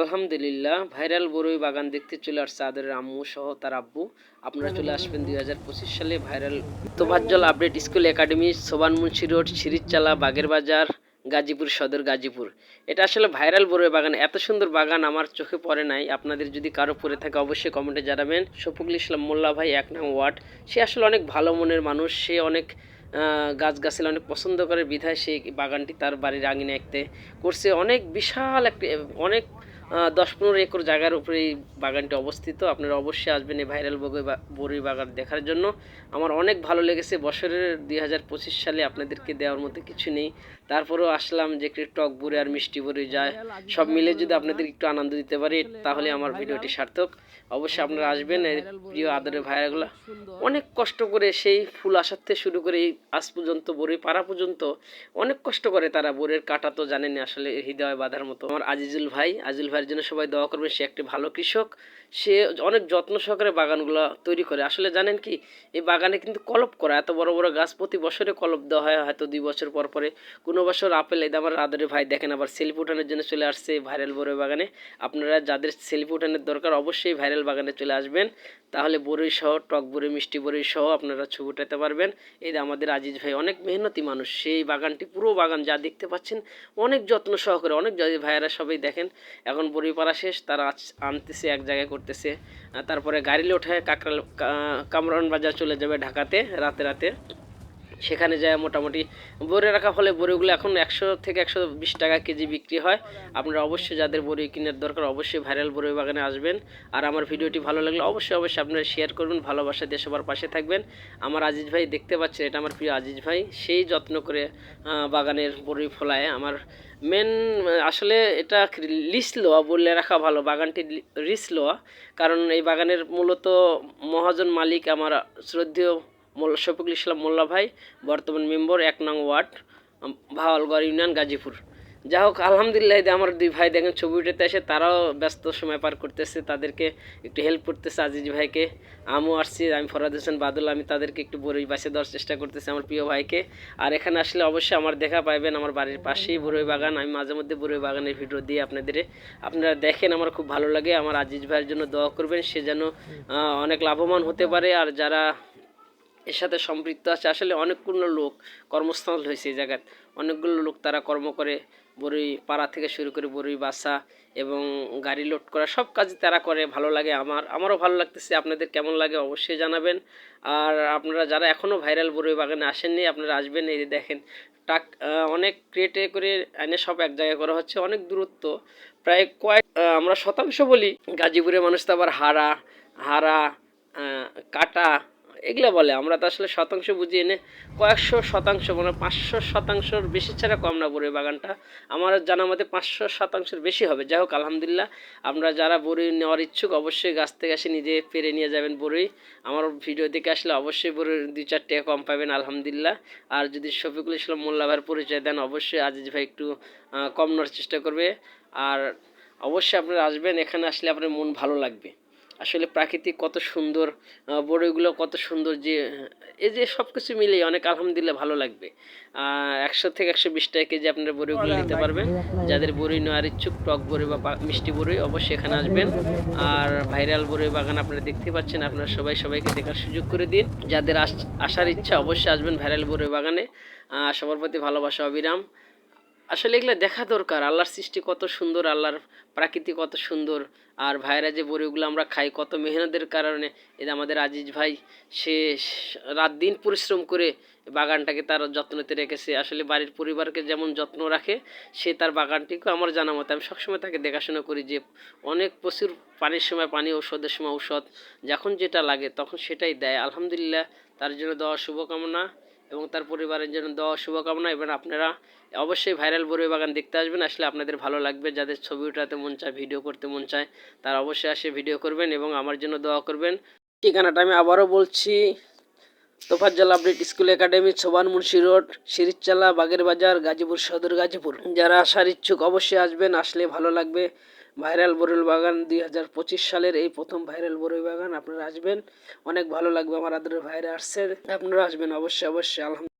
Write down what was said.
আলহামদুলিল্লাহ, ভাইরাল বড়ই বাগান দেখতে চলে আসছে আদরের আম্মু সহ তার আব্বু। আপনারা চলে আসবেন দুই হাজার পঁচিশ সালে viral Tofazzal update school academy, Soban Munshi road, সিরিজচালা, বাগের বাজার, গাজীপুর সদর গাজীপুর। এটা আসলে ভাইরাল বড়ই বাগান, এত সুন্দর বাগান আমার চোখে পড়ে নাই। আপনাদের যদি কারও পড়ে থাকে অবশ্যই কমেন্টে জানাবেন। শফিকুল ইসলাম মোল্লা ভাই, এক নাম ওয়ার্ড, সে আসলে অনেক ভালো মনের মানুষ। সে অনেক গাছ গাছালি অনেক পছন্দ করে, বিধায় সেই বাগানটি তার বাড়ির আঙিনে একতে করছে অনেক বিশাল একটি, অনেক দশ পনেরো একর জায়গার উপরে এই বাগানটি অবস্থিত। আপনারা অবশ্যই আসবেন এই ভাইরাল বড়ই বাগান দেখার জন্য। আমার অনেক ভালো লেগেছে। বছরের দুই হাজার পঁচিশ সালে আপনাদেরকে দেওয়ার মতো কিছু নেই। তারপরেও আসলাম যে একটু টক বড়ি আর মিষ্টি বড়ি যায়, সব মিলে যদি আপনাদের একটু আনন্দ দিতে পারি, তাহলে আমার ভিডিওটি সার্থক। অবশ্যই আপনারা আসবেন, এই প্রিয় আদরের ভাইয়াগুলো। অনেক কষ্ট করে সেই ফুল আসার থেকে শুরু করে এই আজ পর্যন্ত বড়ি পাড়া পর্যন্ত অনেক কষ্ট করে তারা বোরের কাটা তো জানেনি আসলে হৃদয় বাঁধার মতো। আমার আজিজুল ভাই, আজিজুল ভাইয়ের জন্য সবাই দোয়া করবেন, সে একটি ভালো কৃষক। সে অনেক যত্ন সহকারে বাগানগুলো তৈরি করে। আসলে জানেন কি, এই বাগানে কিন্তু কলপ করা, এত বড় বড় গাছ প্রতি বছরে কলপ দেওয়া হয়, হয়তো দুই বছর পর পরে। কোনো বছর আপেল, এই আমার আদরের ভাই দেখেন, আবার সেলফি উঠানোর জন্য চলে আসছে ভাইরাল বড়ই বাগানে। আপনারা যাদের সেলফি উঠানোর দরকার, অবশ্যই ভাইরাল বাগানে চলে আসবেন। তাহলে বড়ই সহ, টক বড়ই, মিষ্টি বড়ই সহ আপনারা ছবি উঠাতে পারবেন। এই আমাদের আজিজ ভাই অনেক মেহনতি মানুষ সেই বাগানটি, পুরো বাগান যা দেখতে পাচ্ছেন, অনেক যত্ন সহকারে, অনেক ভাইয়েরা সবাই দেখেন। এখন বড়ি পাড়া শেষ, তারা আনতেছে, এক জায়গায় করতেছে। তারপরে গাড়ি উঠে কাকরাল কামরান বাজার চলে যাবে ঢাকাতে, রাতে রাতে। সেখানে যায় মোটামুটি। বড়ি রাখা ফলে বড়িগুলো এখন একশো থেকে একশো বিশ টাকা কেজি বিক্রি হয়। আপনারা অবশ্যই যাদের বড়ি কেনার দরকার অবশ্যই ভাইরাল বড়ি বাগানে আসবেন। আর আমার ভিডিওটি ভালো লাগলে অবশ্যই অবশ্যই আপনারা শেয়ার করবেন, ভালোবাসা দিয়ে সবার পাশে থাকবেন। আমার আজিজ ভাই দেখতে পাচ্ছেন, এটা আমার প্রিয় আজিজ ভাই। সেই যত্ন করে বাগানের বড়ি ফলায়। আমার মেন আসলে এটা লিস লোয়া বললে রাখা ভালো। বাগানটি রিস লোয়া। কারণ এই বাগানের মূলত মহাজন মালিক আমার শ্রদ্ধেয় মোল্লা শফিকুল ইসলাম মোল্লা ভাই, বর্তমান মেম্বার, এক নং ওয়ার্ড ভাওয়ালগড় ইউনিয়ন গাজীপুর। যা হোক, আলহামদুলিল্লাহ আমার দুই ভাই দেখেন, ছবি উঠাতে এসে তারাও ব্যস্ত সময় পার করতেছে, তাদেরকে একটু হেল্প করতেছে আজিজ ভাইকে। আমিও আসছি, আমি ফরাদ হোসেন বাদুল, আমি তাদেরকে একটু বড়ই বাসে দেওয়ার চেষ্টা করতেছি আমার প্রিয় ভাইকে। আর এখানে আসলে অবশ্যই আমার দেখা পাইবেন আমার বাড়ির পাশেই বড়ই বাগান, আমি মাঝে মধ্যে বড়ই বাগানের ভিডিও দিই আপনাদের। আপনারা দেখেন, আমার খুব ভালো লাগে, আমার আজিজ ভাইয়ের জন্য দোয়া করবেন, সে যেন অনেক লাভবান হতে পারে, আর যারা এর সাথে সম্পৃক্ত আছে। আসলে অনেকগুলো লোক কর্মস্থল হয়েছে এই জায়গায়। অনেকগুলো লোক তারা কর্ম করে বড়ই পাড়া থেকে শুরু করে বড়ই বাসা এবং গাড়ি লোড করা, সব কাজ তারা করে। ভালো লাগে আমার, আমারও ভালো লাগতেছে। আপনাদের কেমন লাগে অবশ্যই জানাবেন। আর আপনারা যারা এখনও ভাইরাল বড়ই বাগানে আসেননি, আপনারা আসবেন, এই দেখেন, টাক অনেক ক্রিয়েটে করে এনে সব এক জায়গায় করা হচ্ছে, অনেক দূরত্ব। প্রায় কয়েক আমরা শতাংশ বলি, গাজীপুরের মানুষ তো আবার হারা হারা কাটা এগুলো বলে, আমরা তো আসলে শতাংশ বুঝি এনে কয়েকশো শতাংশ মানে পাঁচশো শতাংশর বেশি ছাড়া কম না বড়ই বাগানটা। আমার জানা মতে পাঁচশো শতাংশের বেশি হবে। যাই হোক, আলহামদুলিল্লাহ, আমরা যারা বড়ি নেওয়ার ইচ্ছুক, অবশ্যই গাছ থেকে এসে নিজে পেরে নিয়ে যাবেন বড়ই আমার ভিডিও দেখে আসলে অবশ্যই বড়ির দুই চার টাকা কম পাবেন, আলহামদুলিল্লাহ। আর যদি শফিকুল ইসলাম মোল্লা ভাইয়ের পরিচয় দেন, অবশ্যই আজিজ ভাই একটু কম নেওয়ার চেষ্টা করবে। আর অবশ্যই আপনারা আসবেন, এখানে আসলে আপনার মন ভালো লাগবে। আসলে প্রাকৃতিক কত সুন্দর বড়ইগুলো কত সুন্দর যে এই যে সব কিছু মিলিয়ে অনেক আলহামদুলিল্লাহ ভালো লাগবে। একশো থেকে একশো বিশ টাকা কেজি আপনারা বড়িগুলো নিতে পারবেন। যাদের বড়ি নেওয়ার ইচ্ছুক টক বড়ি বা মিষ্টি বড়ি অবশ্যই এখানে আসবেন। আর ভাইরাল বড়ি বাগান আপনারা দেখতে পাচ্ছেন আপনারা সবাই সবাইকে দেখার সুযোগ করে দিন। যাদের আস- আসার ইচ্ছা অবশ্যই আসবেন ভাইরাল বড়ি বাগানে। সবার প্রতি ভালোবাসা অবিরাম। আসলে এগুলো দেখা দরকার। আল্লাহর সৃষ্টি কত সুন্দর, আল্লাহর প্রাকৃতি কত সুন্দর। আর ভাইরা যে বড়িগুলো আমরা খাই, কত মেহনতের কারণে এই আমাদের আজিজ ভাই, সে রাত দিন পরিশ্রম করে বাগানটাকে তার যত্নতে রেখেছে। আসলে বাড়ির পরিবারকে যেমন যত্ন রাখে, সে তার বাগানটিকেও আমার জানা মতো। আমি সবসময় তাকে দেখাশোনা করি যে অনেক প্রচুর পানির সময় পানি, ঔষধের সময় ঔষধ, যখন যেটা লাগে তখন সেটাই দেয়। আলহামদুলিল্লাহ, তার জন্য দেওয়া শুভকামনা। এবং তার পরিবারের জন্য দেওয়া শুভকামনা এবং আপনারা অবশ্যই ভাইরাল বড়ই বাগান দেখতে আসবেন, আসলে আপনাদের ভালো লাগবে, যাদের ছবি উঠাতে মন চায়, ভিডিও করতে মন চায়, তারা অবশ্যই আসে ভিডিও করবেন এবং আমার জন্য দোয়া করবেন। ঠিকানাটা আমি আবারও বলছি, তোফাজ্জাল আপডেট স্কুল একাডেমি, সোবান মুন্সি রোড, সিরিজচালা বাগের বাজার গাজীপুর, সদর গাজীপুর। যারা আসার ইচ্ছুক অবশ্যই আসবেন, আসলে ভালো লাগবে। ভাইরাল বরুল বাগান দুই হাজার পঁচিশ সালের এই প্রথম ভাইরাল বরুল বাগান, আপনারা আসবেন। অনেক ভালো লাগবে আমার আদরের ভাইরা আসছে আপনারা আসবেন অবশ্যই অবশ্যই। আলহামদুলিল্লাহ।